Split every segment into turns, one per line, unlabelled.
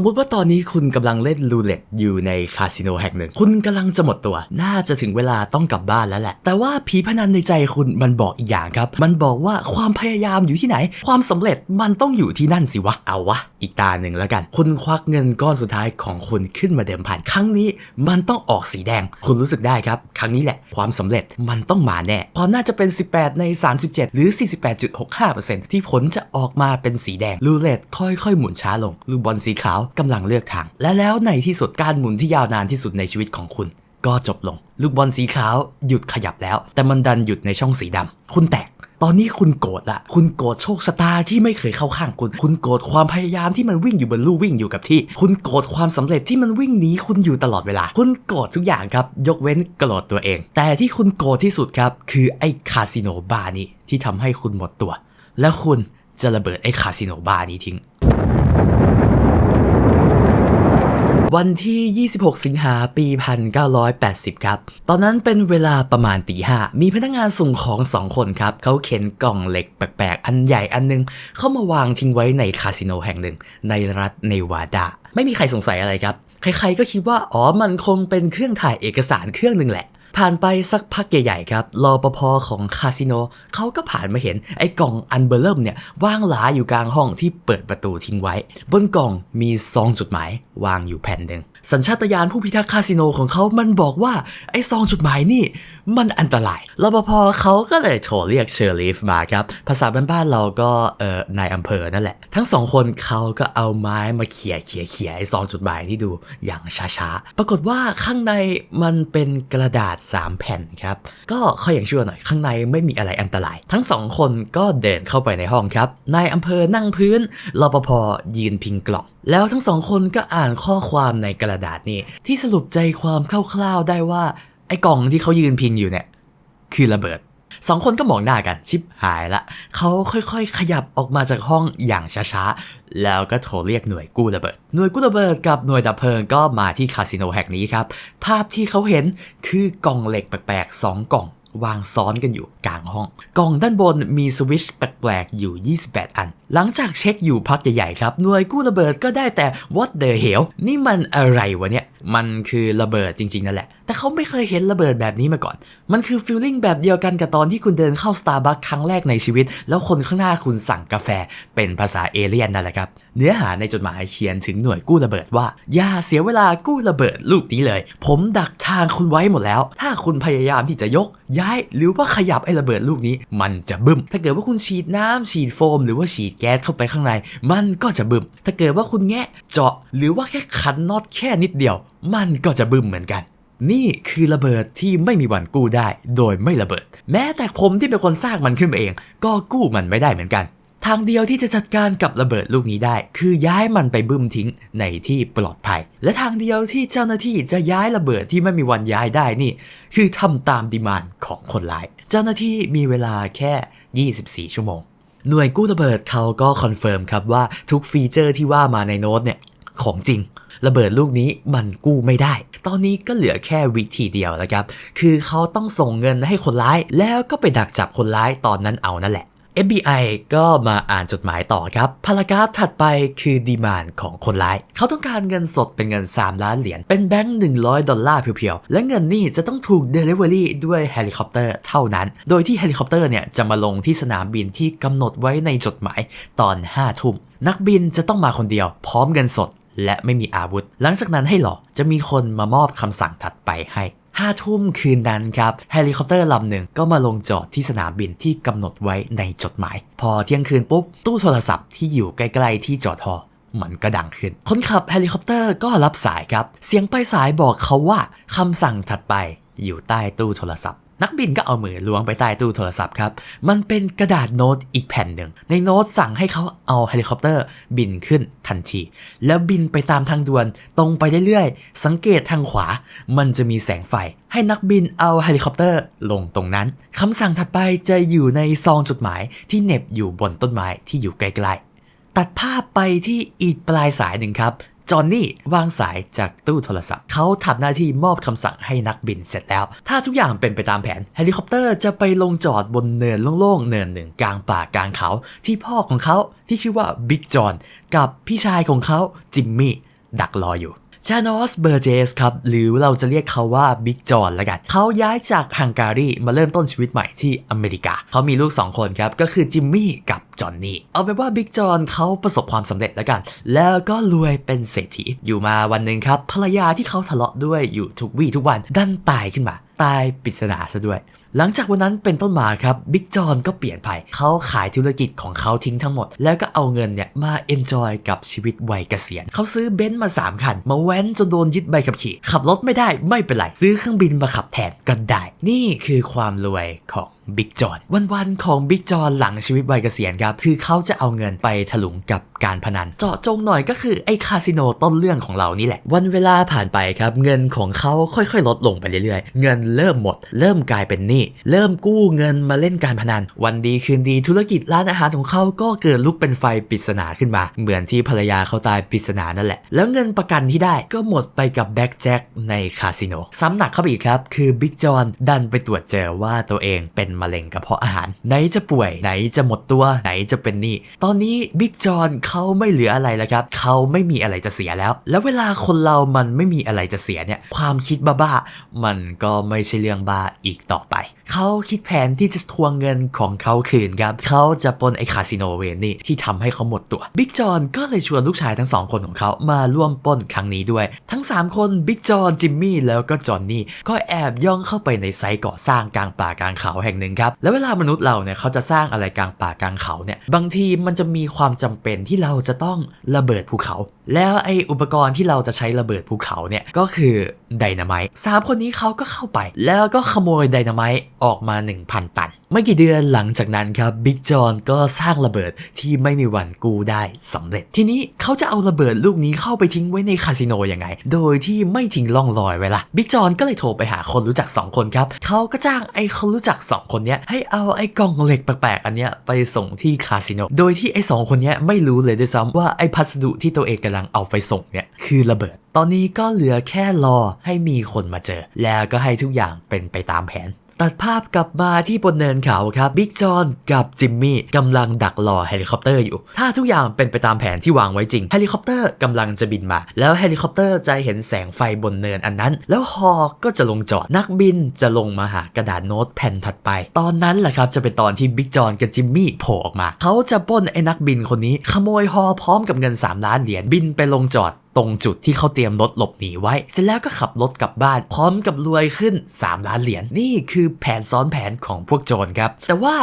มมุติว่าตอนนี้คุณกำลังเล่นรูเล็ตอยู่ในคาสิโนแห่งหนึ่ง คุณกำลังจะหมดตัว น่าจะถึงเวลาต้องกลับบ้านแล้วแหละ แต่ว่าผีพนันในใจคุณมันบอกอีกอย่างครับ มันบอกว่าความพยายามอยู่ที่ไหน ความสำเร็จมันต้องอยู่ที่นั่นสิวะ เอาวะ อีกตาหนึ่งแล้วกัน คุณควักเงินก้อนสุดท้ายของคุณขึ้นมาเดิมพัน ครั้งนี้มันต้องออกสีแดง คุณรู้สึกได้ครับ ครั้งนี้แหละ ความสำเร็จมันต้องมาแน่ ความน่าจะเป็น 18 ใน 37 หรือ 48.65%ที่ผลจะออกมาเป็นสีแดง รูเล็ตค่อยๆ หมุนช้าลง ลูกบอลสีขาวกำลังเลือกทาง และแล้วในที่สุดการหมุนที่ยาวนานที่สุดในชีวิตของคุณ ก็จบลง ลูกบอลสีขาวหยุดขยับแล้ว แต่มันดันหยุดในช่องสีดำคุณแตกตอนนี้คุณโกรธละคุณโกรธโชคชะตาที่ไม่เคยเข้าข้างคุณ คุณโกรธความพยายามที่มันวิ่งอยู่บนลู่วิ่งอยู่กับที่ คุณโกรธความสำเร็จที่มันวิ่งหนีคุณอยู่ตลอดเวลา คุณโกรธทุกอย่างครับ ยกเว้นโกรธตัวเอง แต่ที่คุณโกรธที่สุดครับ คือไอ้คาสิโนบาร์นี้ที่ทำให้คุณหมดตัว แล้วคุณจะระเบิดไอ้คาสิโนบาร์นี้ทิ้ง วันที่ 26 สิงหาปี 1980 ครับ ตอนนั้นเป็นเวลาประมาณตีห้ามีพนักงานส่งของสองคนครับ เขาเข็นกล่องเหล็กแปลกๆ อันใหญ่อันนึง เข้ามาวางทิ้งไว้ในคาสิโนแห่งหนึ่ง ในรัฐเนวาดา ไม่มีใครสงสัยอะไรครับ ใครๆก็คิดว่า อ๋อ มันคงเป็นเครื่องถ่ายเอกสารเครื่องหนึ่งแหละ ผ่านไปสักพักใหญ่ๆครับรอปภของคาสิโนเขาก็ผ่านมาเห็นไอ้กล่องอันเบอร์เริ่มเนี่ยว่างหลาอยู่กลางห้องที่เปิดประตูทิ้งไว้ บนกล่องมีซองจดหมายวางอยู่แผ่นหนึ่งสัญชาตญาณผู้พิทักษ์คาสิโนของเขามันบอกว่า ไอ้ซองจดหมายนี่ มันอันตรายรปภเขาก็เลยโทรเรียกเชอร์ลีฟมาครับ ภาษาบ้านๆเราก็เอ่อนายอำเภอนั่นแหละ ทั้งสองคนเขาก็เอาไม้มาเขี่ยเขี่ยเขี่ยไอ้ซองจดหมายที่ดูอย่างช้าๆ ปรากฏว่าข้างในมันเป็นกระดาษ 3 แผ่นครับ ก็ข้ออย่างชั่วหน่อยข้างในไม่มีอะไรอันตราย ทั้งสองคนก็เดินเข้าไปในห้องครับ นายอำเภอนั่งพื้นรปภยืนพิงกล่อง แล้วทั้งสองคนก็อ่านข้อความในกระดาษนี้ ที่สรุปใจความคร่าวๆได้ว่า ไอ้กล่องที่เขายืนพิงอยู่เนี่ย คือระเบิดสองคนก็มองหน้ากันชิบหายละเขาค่อยๆ ขยับออกมาจากห้องอย่างช้าๆ แล้วก็โทรเรียกหน่วยกู้ระเบิด หน่วยกู้ระเบิดกับหน่วยดับเพลิงก็มาที่คาสิโนแห่งนี้ครับ ภาพที่เขาเห็นคือกล่องเหล็กแปลกๆ2กล่อง วางซ้อนกันอยู่กลางห้อง กล่องด้านบนมีสวิตช์แปลกๆ อยู่ 28 อัน หลังจากเช็คอยู่พักใหญ่ๆครับ หน่วยกู้ระเบิดก็ได้แต่ what the hell นี่มันอะไรวะเนี่ย มันคือระเบิดจริงๆนั่นแหละ แต่เขาไม่เคยเห็นระเบิดแบบนี้มาก่อน มันคือฟีลลิ่งแบบเดียวกันกับตอนที่คุณเดินเข้า Starbucks ครั้งแรกในชีวิต แล้วคนข้างหน้าคุณสั่งกาแฟเป็นภาษาเอเลี่ยนนั่นแหละครับ เนื้อหาในจดหมายเขียนถึงหน่วยกู้ระเบิดว่า อย่าเสียเวลากู้ระเบิดลูกนี้เลย ผมดักทางคุณไว้หมดแล้ว ถ้าคุณพยายามที่จะยก ย้ายหรือว่าขยับไอ้ระเบิดลูกนี้ มันจะบึ้ม ถ้าเกิดว่าคุณฉีดน้ำฉีดโฟม หรือว่าฉีดแก๊สเข้าไปข้างใน มันก็จะบึ้ม ถ้าเกิดว่าคุณแงะเจาะ หรือว่าแค่ขันน็อตแค่นิดเดียว มันก็จะบึ้มเหมือนกัน นี่คือระเบิดที่ไม่มีวันกู้ได้ โดยไม่ระเบิด แม้แต่ผมที่เป็นคนสร้างมันขึ้นมาเอง ก็กู้มันไม่ได้เหมือนกัน ทางเดียวที่จะจัดการกับระเบิดลูกนี้ได้ คือย้ายมันไปบึ้มทิ้งในที่ปลอดภัย และทางเดียวที่เจ้าหน้าที่จะย้ายระเบิดที่ไม่มีวันย้ายได้นี่ คือทำตามดีมานของคนร้าย เจ้าหน้าที่มีเวลาแค่ 24 ชั่วโมง หน่วยกู้ระเบิดเขาก็คอนเฟิร์มครับว่าทุกฟีเจอร์ที่ว่ามาในโน้ตเนี่ยของจริง ระเบิดลูกนี้มันกู้ไม่ได้ ตอนนี้ก็เหลือแค่วิธีเดียวแล้วครับ คือเขาต้องส่งเงินให้คนร้าย แล้วก็ไปดักจับคนร้ายตอนนั้นเอานั่นแหละ FBI ก็มาอ่านจดหมายต่อครับ พารากราฟถัดไปคือดีมานของคนร้าย เขาต้องการเงินสดเป็นเงิน 3 ล้านเหรียญ เป็นแบงค์ 100 ดอลลาร์เพียวๆ และเงินนี่จะต้องถูก Delivery ด้วยเฮลิคอปเตอร์เท่านั้น โดยที่เฮลิคอปเตอร์เนี่ยจะมาลงที่สนามบินที่กำหนดไว้ในจดหมายตอน 5 ทุ่มนักบินจะต้องมาคนเดียว พร้อมเงินสด และไม่มีอาวุธ หลังจากนั้นให้หรอจะมีคนมามอบคำสั่งถัดไปให้ห้าทุ่มคืนนั้นครับเฮลิคอปเตอร์ลำหนึ่งก็มาลงจอดที่สนามบินที่กำหนดไว้ในจดหมาย พอเที่ยงคืนปุ๊บ ตู้โทรศัพท์ที่อยู่ใกล้ๆที่จอดฮอมันก็ดังขึ้น คนขับเฮลิคอปเตอร์ก็รับสายครับ เสียงปลายสายบอกเขาว่าคำสั่งถัดไปอยู่ใต้ตู้โทรศัพท์ นักบินก็เอามือล้วงไปใต้ตู้โทรศัพท์ครับ มันเป็นกระดาษโน้ตอีกแผ่นหนึ่ง ในโน้ตสั่งให้เขาเอาเฮลิคอปเตอร์บินขึ้นทันที แล้วบินไปตามทางด่วนตรงไปเรื่อยๆ สังเกตทางขวา มันจะมีแสงไฟ ให้นักบินเอาเฮลิคอปเตอร์ลงตรงนั้น คำสั่งถัดไปจะอยู่ในซองจดหมายที่เน็บอยู่บนต้นไม้ที่อยู่ใกลๆ ตัดภาพไปที่อีกปลายสายหนึ่งครับ จอห์นนี่วางสายจากตู้โทรศัพท์ เขาทำหน้าที่มอบคำสั่งให้นักบินเสร็จแล้ว ถ้าทุกอย่างเป็นไปตามแผนเฮลิคอปเตอร์จะไปลงจอดบนเนินโล่งๆ เนินหนึ่งกลางป่ากลางเขา ที่พ่อของเขาที่ชื่อว่าบิ๊กจอห์นกับพี่ชายของเขาจิมมี่ดักรออยู่ ชานอสเบอร์เจสครับ หรือเราจะเรียกเขาว่าบิ๊กจอนละกัน เขาย้ายจากฮังการีมาเริ่มต้นชีวิตใหม่ที่อเมริกา เขามีลูก 2 คนครับ ก็คือจิมมี่กับจอห์นนี่ เอาเป็นว่าบิ๊กจอนเขาประสบความสำเร็จแล้วกัน แล้วก็รวยเป็นเศรษฐี อยู่มาวันหนึ่งครับ ภรรยาที่เขาทะเลาะด้วยอยู่ทุกวี่ทุกวันดันตายขึ้นมา ตายปริศนาซะด้วย หลังจากวันนั้นเป็นต้นมาครับบิ๊กจอนก็เปลี่ยนไปเขาขายธุรกิจของเขาทิ้งทั้งหมด แล้วก็เอาเงินเนี่ยมาเอนจอยกับชีวิตวัยเกษียณเขาซื้อเบนซ์มา 3 คัน มาแว้นจนโดนยึดใบขับขี่ ขับรถไม่ได้ไม่เป็นไร ซื้อเครื่องบินมาขับแทนก็ได้ นี่คือความรวยของ บิ๊กจอนวันๆของบิ๊กจอนหลังชีวิตวัยเกษียณครับ คือเขาจะเอาเงินไปถลุงกับการพนัน เจาะจงหน่อยก็คือไอ้คาสิโนต้นเรื่องของเรานี่แหละ วันเวลาผ่านไปครับ เงินของเขาค่อยๆ ลดลงไปเรื่อยๆ เงินเริ่มหมด เริ่มกลายเป็นหนี้เริ่มกู้เงินมาเล่นการพนัน วันดีคืนดีธุรกิจร้านอาหารของเขาก็เกิดลุกเป็นไฟปริศนาขึ้นมา เหมือนที่ภรรยาเขาตายปริศนานั่นแหละ แล้วเงินประกันที่ได้ก็หมดไปกับแบ็กแจ็คในคาสิโนซ้ำหนักเข้าไปอีกครับคือบิ๊กจอนดันไปตรวจเจอว่าตัวเองเป็นมะเร็งกระเพาะอาหาร ไหนจะป่วย ไหนจะหมดตัว ไหนจะเป็นหนี้ ตอนนี้บิ๊กจอนเขาไม่เหลืออะไรแล้วครับ เขาไม่มีอะไรจะเสียแล้ว แล้วเวลาคนเรามันไม่มีอะไรจะเสียเนี่ย ความคิดบ้าๆ มันก็ไม่ใช่เรื่องบ้าอีกต่อไป เขาคิดแผนที่จะทวงเงินของเขาคืนครับ เขาจะปนไอคาสิโนเวนนี่ที่ทำให้เขาหมดตัว บิ๊กจอนก็เลยชวนลูกชายทั้งสองคนของเขามาร่วมปนครั้งนี้ด้วย ทั้ง 3 คน บิ๊กจอน จิมมี่ แล้วก็จอห์นนี่ ก็แอบย่องเข้าไปในไซต์ก่อสร้างกลางป่ากลางเขาแห่งหนึ่งครับ แล้วเวลามนุษย์เราเนี่ยเขาจะสร้างอะไรกลางป่ากลางเขาเนี่ยบางทีมันจะมีความจำเป็นที่เราจะต้องระเบิดภูเขา แล้วไออุปกรณ์ที่เราจะใช้ระเบิดภูเขาเนี่ยก็คือไดนาไมต์สามคนนี้เขาก็เข้าไป แล้วก็ขโมยไดนาไมต์ออกมา 1,000 ตัน ไม่กี่เดือนหลังจากนั้นครับบิ๊กจอนก็สร้างระเบิดที่ไม่มีวันกู้ได้สำเร็จ ทีนี้เขาจะเอาระเบิดลูกนี้เข้าไปทิ้งไว้ในคาสิโนยังไง โดยที่ไม่ทิ้งล่องรอยไว้ละบิ๊กจอนก็เลยโทรไปหาคนรู้จัก 2 คนครับเขาก็จ้างไอ้คนรู้จัก 2 คนเนี้ยให้เอาไอ้กล่องเหล็กแปลกๆอันเนี้ยไปส่งที่คาสิโนโดยที่ไอ้สองคนเนี้ยไม่รู้เลยด้วยซ้ำว่าไอ้พัสดุที่ตัวเองกำลังเอาไปส่งเนี่ยคือระเบิดตอนนี้ก็เหลือแค่รอให้มีคนมาเจอ แล้วก็ให้ทุกอย่างเป็นไปตามแผน ตัดภาพกลับมาที่บนเนินเขาครับบิ๊กจอนกับจิมมี่กำลังดักรอเฮลิคอปเตอร์อยู่ ถ้าทุกอย่างเป็นไปตามแผนที่วางไว้จริงเฮลิคอปเตอร์กำลังจะบินมา แล้วเฮลิคอปเตอร์จะเห็นแสงไฟบนเนินอันนั้น แล้วฮอก็จะลงจอดนักบินจะลงมาหากระดาษโน้ตแผ่นถัดไป ตอนนั้นแหละครับจะเป็นตอนที่บิ๊กจอนกับจิมมี่โผล่ออกมาเขาจะปล้นไอ้นักบินคนนี้ขโมยฮอพร้อมกับเงิน 3 ล้านเหรียญบินไปลงจอด ตรงจุดที่เขาเตรียมรถหลบหนีไว้ เสร็จแล้วก็ขับรถกลับบ้าน พร้อมกับรวยขึ้น 3 ล้านเหรียญนี่คือแผนซ้อนแผนของพวกโจรครับ แต่ว่า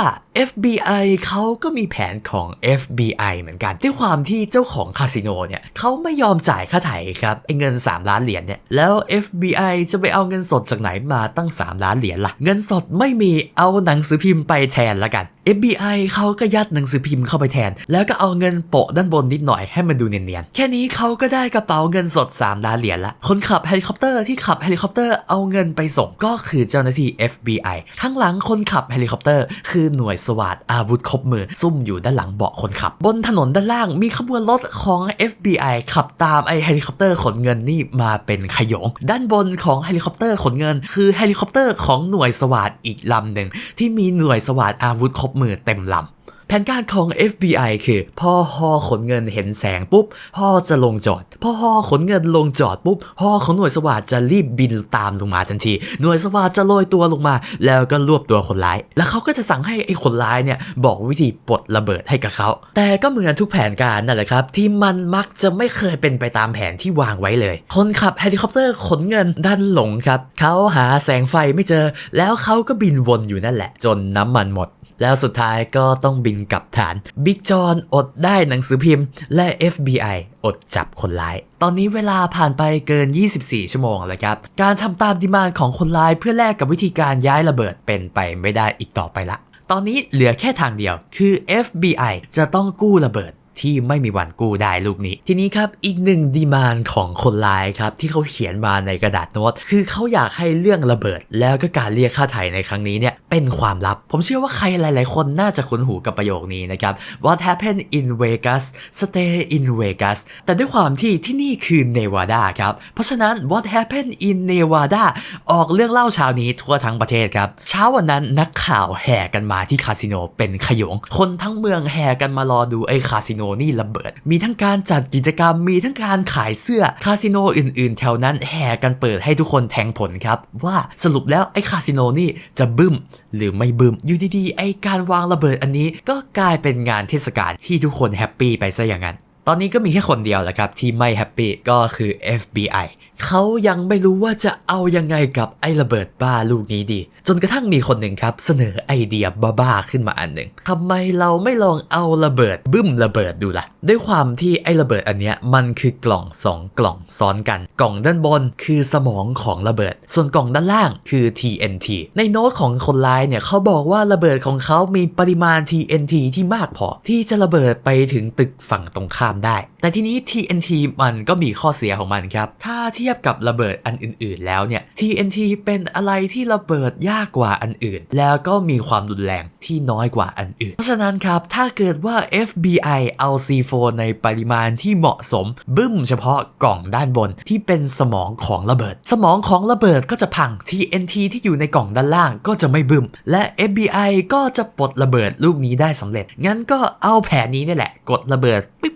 FBI เขาก็มีแผนของ FBI เหมือนกัน ด้วยความที่เจ้าของคาสิโนเนี่ยเขาไม่ยอมจ่ายค่าไถ่ครับไอ้เงิน 3 ล้านเหรียญเนี่ยแล้ว FBI จะไปเอาเงินสดจากไหนมาตั้ง 3 ล้านเหรียญล่ะ เงินสดไม่มีเอาหนังสือพิมพ์ไปแทนละกัน FBI เขาก็ยัดหนังสือพิมพ์เข้าไปแทน แล้วก็เอาเงินโปะด้านบนนิดหน่อยให้มันดูเนียนๆแค่นี้เขาก็ได้กระเป๋าเงินสด 3 ล้านเหรียญละ คนขับเฮลิคอปเตอร์ที่ขับเฮลิคอปเตอร์เอาเงินไปส่งก็คือเจ้าหน้าที่ FBI ข้างหลังคนขับเฮลิคอปเตอร์คือหน่วยสวัสดอาวุธครบมือ ซุ่มอยู่ด้านหลังเบาะคนขับ บนถนนด้านล่างมีขบวนรถของ FBI ขับตามไอเฮลิคอปเตอร์ขนเงินนี่มาเป็นขยง ด้านบนของเฮลิคอปเตอร์ขนเงิน คือเฮลิคอปเตอร์ของหน่วยสวัสดอีกลำหนึ่งที่มีหน่วยสวัสดอาวุธครบมือเต็มลำ แผนการของ FBI คือพอฮอขนเงินเห็นแสงปุ๊บฮอจะลงจอด พ่อฮอขนเงินลงจอดปุ๊บฮอของหน่วยสวัสดจะรีบบินตามลงมาทันที หน่วยสวัสดจะโรยตัวลงมา แล้วก็รวบตัวคนร้าย แล้วเขาก็จะสั่งให้ไอ้คนร้ายเนี่ยบอกวิธีปลดระเบิดให้กับเขา แต่ก็เหมือนทุกแผนการนั่นแหละครับ ที่มันมักจะไม่เคยเป็นไปตามแผนที่วางไว้เลย คนขับเฮลิคอปเตอร์ขนเงินดันหลงครับเขาหาแสงไฟไม่เจอ แล้วเขาก็บินวนอยู่นั่นแหละ จนน้ำมันหมด แล้วสุดท้ายก็ต้องบินกลับฐาน บิ๊กจอนอดได้หนังสือพิมพ์ และ FBI อดจับคนร้าย ตอนนี้เวลาผ่านไปเกิน 24 ชั่วโมงแล้วครับ การทำตามดีมานของคนร้ายเพื่อแลกกับวิธีการย้ายระเบิดเป็นไปไม่ได้อีกต่อไปละ ตอนนี้เหลือแค่ทางเดียว คือ FBI จะต้องกู้ระเบิด ที่ไม่มีวันกู้ได้ลูกนี้ ทีนี้ครับอีกหนึ่งดีมานของคนร้ายครับที่เขาเขียนมาในกระดาษโน้ตคือเขาอยากให้เรื่องระเบิด แล้วก็การเรียกค่าไถ่ในครั้งนี้เนี่ยเป็นความลับ ผมเชื่อว่าใครหลาย ๆ คนน่าจะคุ้นหูกับประโยคนี้นะครับ What happened in Vegas stay in Vegas แต่ด้วยความที่ที่นี่คือเนวาดาครับเพราะฉะนั้น What happened in Nevada ออกเรื่องเล่าเช้านี้ทั่วทั้งประเทศครับ เช้าวันนั้นนักข่าวแห่กันมาที่คาสิโนเป็นขยง คนทั้งเมืองแห่กันมารอดูไอ้คาสิโนนี่ระเบิด มีทั้งการจัดกิจกรรม มีทั้งการขายเสื้อ คาสิโนอื่นๆ แถวนั้นแห่กันเปิดให้ทุกคนแทงผลครับ ว่าสรุปแล้วไอ้คาสิโนนี่จะบึ้มหรือไม่บึ้ม อยู่ดีๆ ไอ้การวางระเบิดอันนี้ก็กลายเป็นงานเทศกาลที่ทุกคนแฮปปี้ไปซะอย่างนั้น ตอนนี้ก็มีแค่คนเดียวแหละครับที่ไม่แฮปปี้ก็คือ FBI เขายังไม่รู้ว่าจะเอายังไงกับไอ้ระเบิดบ้าลูกนี้ดี จนกระทั่งมีคนหนึ่งครับ เสนอไอเดียบ้าๆขึ้นมาอันหนึ่งทำไมเราไม่ลองเอาระเบิดบึ้มระเบิดดูล่ะ ด้วยความที่ไอ้ระเบิดอันเนี้ยมันคือกล่อง 2 กล่องซ้อนกัน กล่องด้านบนคือสมองของระเบิด ส่วนกล่องด้านล่างคือ TNT ในโน้ตของคนร้ายเนี่ยเขาบอกว่าระเบิดของเขามีปริมาณ TNT ที่มากพอ ที่จะระเบิดไปถึงตึกฝั่งตรงข้ามได้ แต่ทีนี้ TNT มันก็มีข้อเสียของมันครับ ถ้าเทียบกับระเบิดอันอื่นๆ แล้วเนี่ย TNT เป็นอะไรที่ระเบิดยากกว่าอันอื่น แล้วก็มีความรุนแรงที่น้อยกว่าอันอื่น เพราะฉะนั้นครับ ถ้าเกิดว่า FBI เอา C4 ในปริมาณที่เหมาะสม บึ้มเฉพาะกล่องด้านบนที่เป็นสมองของระเบิด สมองของระเบิดก็จะพัง TNT ที่อยู่ในกล่องด้านล่างก็จะไม่บึ้ม และ FBI ก็จะปลดระเบิดลูกนี้ได้สำเร็จ งั้นก็เอาแผนนี้นี่แหละ กดระเบิดปิ๊บ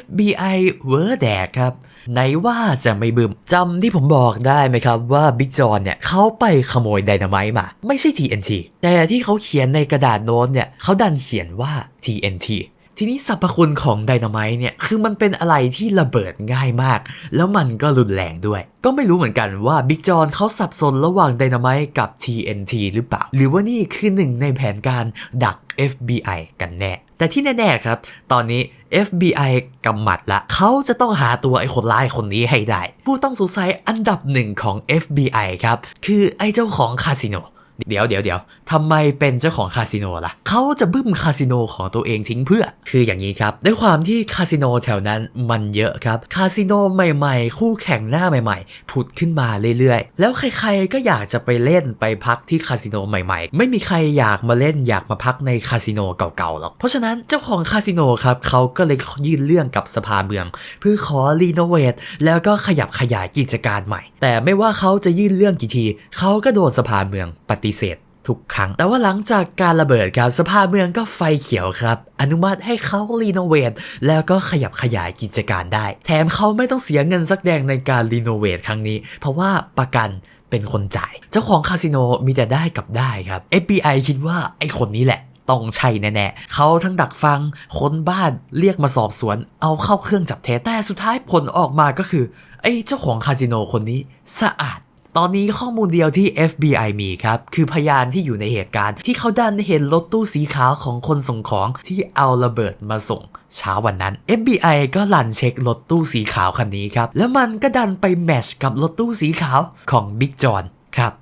FBI เวอร์แดกครับ ไหนว่าจะไม่บึมจำที่ผมบอกได้ไหมครับว่าบิ๊กจอนเนี่ยเขาไปขโมยไดนาไมต์มา ไม่ใช่ TNT แต่ที่เขาเขียนในกระดาษโน้ตเนี่ยเขาดันเขียนว่า TNT ทีนี้สรรพคุณของไดนาไมต์เนี่ย คือมันเป็นอะไรที่ระเบิดง่ายมาก แล้วมันก็รุนแรงด้วย ก็ไม่รู้เหมือนกันว่าบิ๊กจอนเขาสับสนระหว่างไดนาไมต์กับ TNT หรือเปล่า หรือว่านี่คือหนึ่งในแผนการดัก FBI กันแน่ แต่ที่แน่ ๆ ครับ ตอนนี้ FBI กำหมัดละ เขาจะต้องหาตัวไอ้คนร้ายคนนี้ให้ได้ ผู้ต้องสงสัยอันดับหนึ่งของ FBI ครับ คือไอ้เจ้าของคาสิโน เดี๋ยวเดี๋ยวเดี๋ยวทำไมเป็นเจ้าของคาสิโนล่ะ เขาจะบึ้มคาสิโนของตัวเองทิ้งเพื่อ คืออย่างนี้ครับ ด้วยความที่คาสิโนแถวนั้นมันเยอะครับ คาสิโนใหม่ๆ คู่แข่งหน้าใหม่ๆ ผุดขึ้นมาเรื่อยๆ แล้วใครๆก็อยากจะไปเล่นไปพักที่คาสิโนใหม่ๆ ไม่มีใครอยากมาเล่นอยากมาพักในคาสิโนเก่าๆหรอก เพราะฉะนั้นเจ้าของคาสิโนครับเขาก็เลยยื่นเรื่องกับสภาเมือง เพื่อขอรีโนเวทแล้วก็ขยับขยายกิจการใหม่ แต่ไม่ว่าเขาจะยื่นเรื่องกี่ทีเขาก็โดนสภาเมืองปฏิเสธทุกครั้ง แต่ว่าหลังจากการระเบิดครับสภาเมืองก็ไฟเขียวครับ อนุมัติให้เขารีโนเวทแล้วก็ขยับขยายกิจการได้ แถมเขาไม่ต้องเสียเงินสักแดงในการรีโนเวทครั้งนี้ เพราะว่าประกันเป็นคนจ่าย เจ้าของคาสิโนมีแต่ได้กับได้ครับ FBI คิดว่าไอ้คนนี้แหละต้องใช่แน่ๆ เขาทั้งดักฟัง ค้นบ้านเรียกมาสอบสวน เอาเข้าเครื่องจับเท็จแต่สุดท้ายผลออกมาก็คือ ไอ้เจ้าของคาสิโนคนนี้สะอาด ตอนนี้ข้อมูลเดียวที่ FBI มีครับ คือพยานที่อยู่ในเหตุการณ์ที่เขาดันเห็นรถตู้สีขาวของคนส่งของที่เอาระเบิดมาส่งเช้าวันนั้น FBI ก็ลันเช็ครถตู้สีขาวคันนี้ครับ แล้วมันก็ดันไปแมชกับรถตู้สีขาวของบิ๊กจอนครับ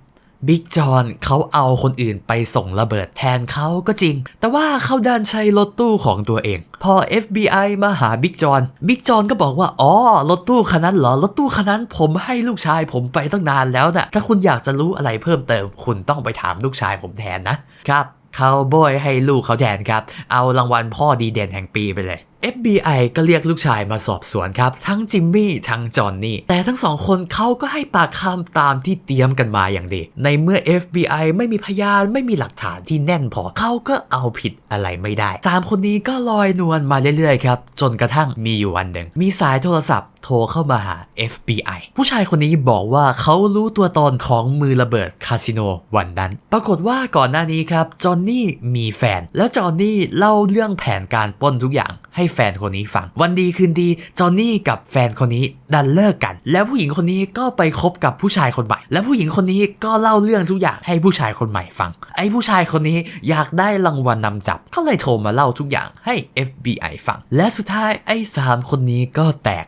บิ๊กจอนเขาเอาคนอื่นไปส่งระเบิดแทนเขาก็จริง แต่ว่าเขาดันใช้รถตู้ของตัวเอง พอ FBI มาหาบิ๊กจอนบิ๊กจอนก็บอกว่า อ๋อ รถตู้คันนั้นเหรอ รถตู้คันนั้นผมให้ลูกชายผมไปตั้งนานแล้วนะ่ะ ถ้าคุณอยากจะรู้อะไรเพิ่มเติม คุณต้องไปถามลูกชายผมแทนนะครับเขาโบยให้ลูกเขาแทนครับ เอารางวัลพ่อดีเด่นแห่งปีไปเลย FBI ก็เรียกลูกชายมาสอบสวนครับ ทั้งจิมมี่ทั้งจอห์นนี่ แต่ทั้งสองคนเขาก็ให้ปากคำตามที่เตรียมกันมาอย่างดี ในเมื่อ FBI ไม่มีพยานไม่มีหลักฐานที่แน่นพอเขาก็เอาผิดอะไรไม่ได้สามคนนี้ก็ลอยนวลมาเรื่อยๆครับ จนกระทั่งมีอยู่วันหนึ่งมีสายโทรศัพท์โทรเข้ามาหา FBI ผู้ชายคนนี้บอกว่าเขารู้ตัวตนของมือระเบิดคาสิโนวันนั้น ปรากฏว่าก่อนหน้านี้ครับ จอห์นนี่มีแฟน แล้วจอห์นนี่เล่าเรื่องแผนการปล้นทุกอย่าง ให้แฟนคนนี้ฟัง วันดีคืนดีจอห์นนี่กับแฟนคนนี้ดันเลิกกัน แล้วผู้หญิงคนนี้ก็ไปคบกับผู้ชายคนใหม่ แล้วผู้หญิงคนนี้ก็เล่าเรื่องทุกอย่างให้ผู้ชายคนใหม่ฟัง ไอ้ผู้ชายคนนี้อยากได้รางวัลนำจับ ก็เลยโทรมาเล่าทุกอย่างให้ FBI ฟัง และสุดท้ายไอ้สามคนนี้ก็แตก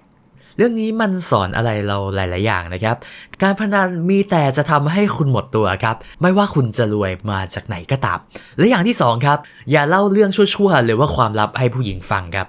เรื่องนี้มันสอนอะไรเราหลาย ๆ อย่างนะครับ การพนันมีแต่จะทำให้คุณหมดตัวครับ ไม่ว่าคุณจะรวยมาจากไหนก็ตาม และอย่างที่สองครับ อย่าเล่าเรื่องชั่ว ๆ หรือว่าความลับให้ผู้หญิงฟังครับ